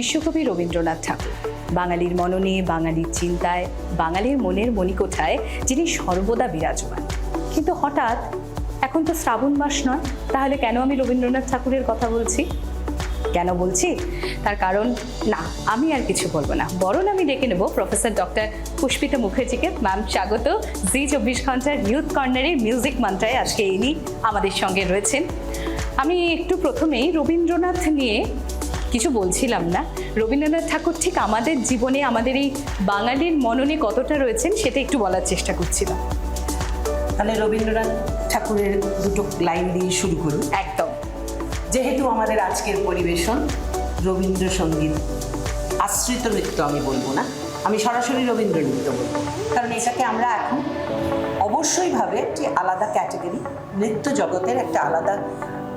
বিশ্বকবি রবীন্দ্রনাথ ঠাকুর। বাঙালির মননে, বাঙালির চিন্তায়, বাঙালির মনের মণিকোঠায় যিনি সর্বদা বিরাজমান। কিন্তু হঠাৎ এখন তো শ্রাবণ মাস নয়, তাহলে কেন আমি রবীন্দ্রনাথ ঠাকুরের কথা বলছি? কেন বলছি? তার কারণ, না, আমি আর কিছু বলব না। বরং আমি ডেকে নেব প্রফেসর ডক্টর পুষ্পিতা মুখার্জিকে। ম্যাম, স্বাগত। জি চব্বিশ ঘণ্টার ইউথ কর্নারের মিউজিক মন্ত্রায় আজকে ইনি আমাদের সঙ্গে রয়েছেন। আমি একটু প্রথমেই রবীন্দ্রনাথ নিয়ে কিছু বলছিলাম না। রবীন্দ্রনাথ ঠাকুর ঠিক আমাদের জীবনে আমাদের এই বাঙালির মননে কতটা রয়েছেন সেটা একটু বলার চেষ্টা করছিলাম। তাহলে রবীন্দ্রনাথ ঠাকুরের দুটো লাইন দিয়ে শুরু করি একদম। যেহেতু আমাদের আজকের পরিবেশন রবীন্দ্রসঙ্গীত আশ্রিত নৃত্য আমি বলব না আমি সরাসরি রবীন্দ্র নৃত্য বলব। কারণ এটাকে আমরা এখন অবশ্যইভাবে একটি আলাদা ক্যাটাগরি নৃত্য জগতের একটা আলাদা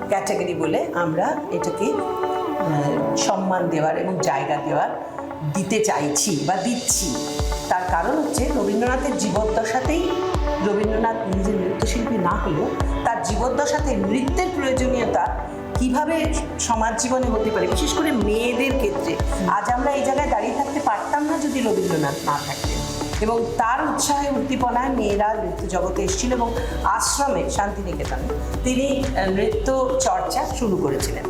ক্যাটাগরি বলে আমরা এটাকে সম্মান দেওয়ার এবং জায়গা দেওয়ার দিতে চাইছি বা দিচ্ছি। তার কারণ হচ্ছে রবীন্দ্রনাথের জীবদ্দশাতেই রবীন্দ্রনাথ নিজের নৃত্যশিল্পী না হলেও তার জীবদ্দশাতে নৃত্যের প্রয়োজনীয়তা কীভাবে সমাজ জীবনে হতে পারে, বিশেষ করে মেয়েদের ক্ষেত্রে। আজ আমরা এই জায়গায় দাঁড়িয়ে থাকতে পারতাম না যদি রবীন্দ্রনাথ না থাকতেন। এবং তার উৎসাহে, উদ্দীপনায় মেয়েরা নৃত্য জগতে এসেছিল এবং আশ্রমে শান্তিনিকেতনে তিনি নৃত্য চর্চা শুরু করেছিলেন।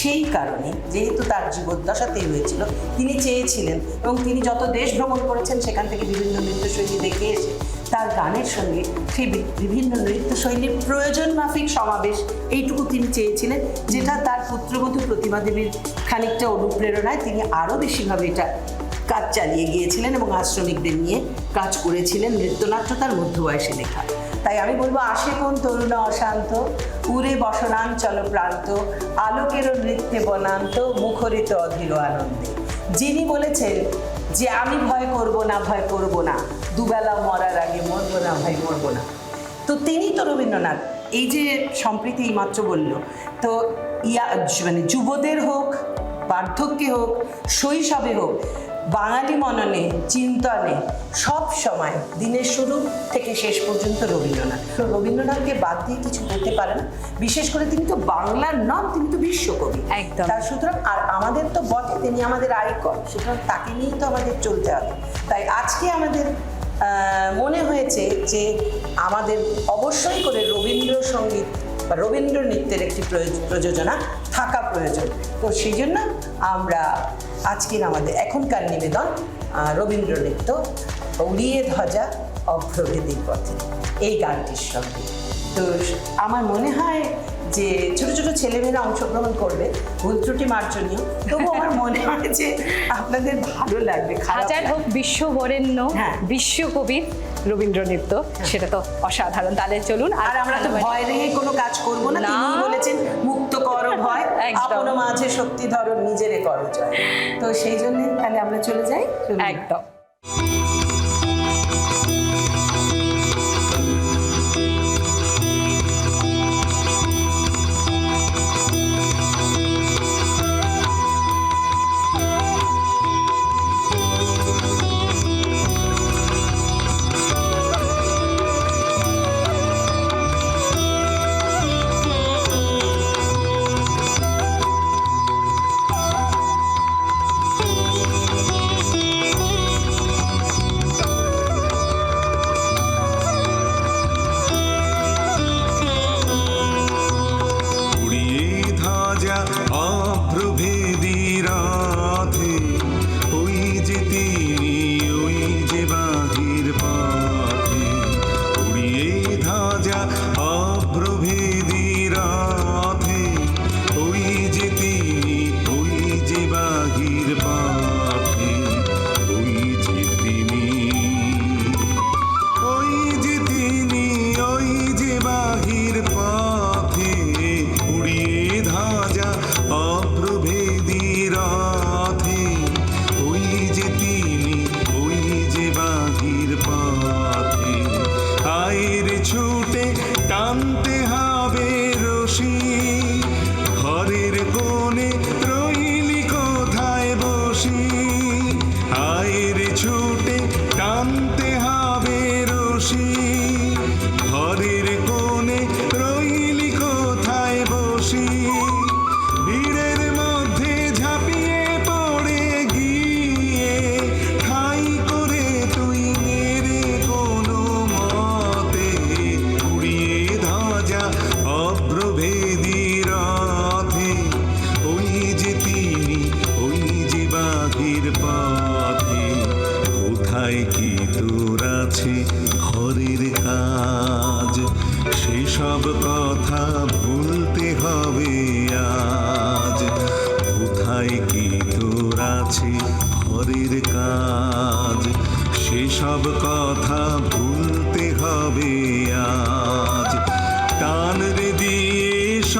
সেই কারণে যেহেতু তার জীবদ্দশাতেই হয়েছিল, তিনি চেয়েছিলেন এবং তিনি যত দেশ ভ্রমণ করেছেন সেখান থেকে বিভিন্ন নৃত্যশৈলী দেখে এসে তার গানের সঙ্গে সেই বিভিন্ন নৃত্যশৈলীর প্রয়োজন মাফিক সমাবেশ এইটুকু তিনি চেয়েছিলেন, যেটা তার পুত্রবধূ প্রতিমা দেবীর খানিকটা অনুপ্রেরণায় তিনি আরও বেশিভাবে এটা কাজ চালিয়ে গিয়েছিলেন এবং আশ্রমিকদের নিয়ে কাজ করেছিলেন নৃত্যনাট্য তার মধ্য বয়সে লেখা। তাই আমি বলব, আসে কোন তরুণ অশান্ত, উড়ে বসনাঞ্চল প্রান্ত, আলোকেরও নৃত্যে বনান্ত, মুখরিত অধীর আনন্দে। যিনি বলেছেন যে আমি ভয় করব না, ভয় করব না, দুবেলা মরার আগে মরবো না ভাই মরবো না। তো তিনি তো রবীন্দ্রনাথ, এই যে সম্প্রীতি এইমাত্র বলল, তো ইয়া মানে যুবদের হোক, বার্ধক্যে হোক, শৈশবে হোক বাঙালি মননে চিন্তনে সব সময় দিনের শুরু থেকে শেষ পর্যন্ত রবীন্দ্রনাথ। রবীন্দ্রনাথকে বাদ দিয়ে কিছু হতে পারে না। বিশেষ করে তিনি তো বাংলার নন তিনি তো বিশ্বকবি। একদম। তার সুতরাং আর আমাদের তো বটে তিনি আমাদের আইকন। সুতরাং তাকে নিয়েই তো আমাদের চলতে হবে। তাই আজকে আমাদের মনে হয়েছে যে আমাদের অবশ্যই করে রবীন্দ্রসঙ্গীত বা রবীন্দ্র নৃত্যের একটি প্রযোজনা থাকা প্রয়োজন। তো সেই জন্য আমরা আজকের আমাদের এখনকার নিবেদন রবীন্দ্র নৃত্য উড়িয়ে ধ্বজা অভ্রভেদীর পথে এই গানটির সঙ্গে। তো আমার মনে হয় যে ছোট ছোট ছেলেমেয়েরা অংশগ্রহণ করবে ভুল ত্রুটি মার্জনীয়। তবু আমার মনে হয় যে আপনাদের ভালো লাগবে হাজার হোক বিশ্ববরেণ্য হ্যাঁ। বিশ্বকবির রবীন্দ্র নৃত্য সেটা তো অসাধারণ। তাহলে চলুন আর আমরা তো ভয় রেখে কোনো কাজ করব না। তিনি বলেছেন মুক্ত কর ভয়। আপন মাঝে শক্তি ধরো নিজেরে করো জয়। তো সেই জন্য তাহলে আমরা চলে যাই একদম।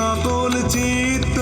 সকল চিত্ত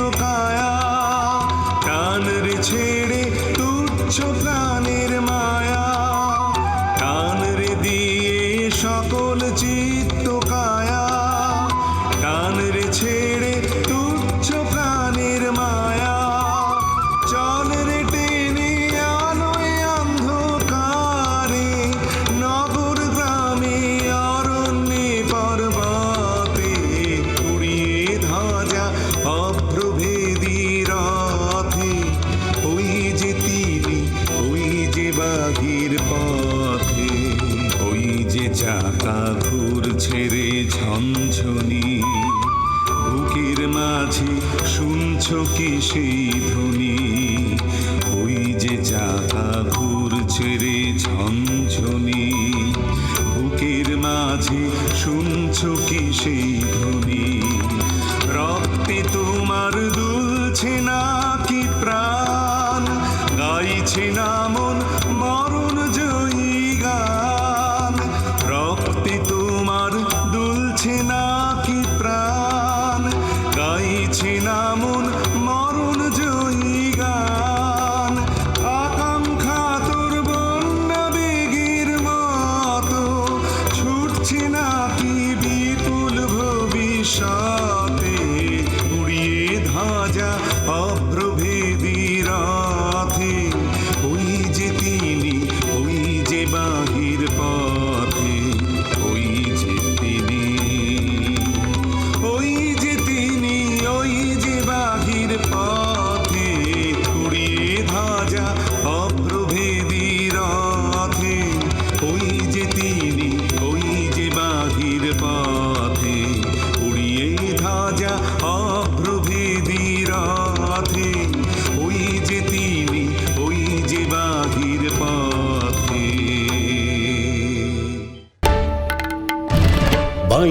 শুনছ কি সেই ধ্বনি? ওই যে চাকা ঘুরছে রে ঝনঝনি। বুকের মাঝে শুনছ কি সেই ধ্বনি? রক্তে তোমার দুলছে না কি প্রাণ? গাইছে না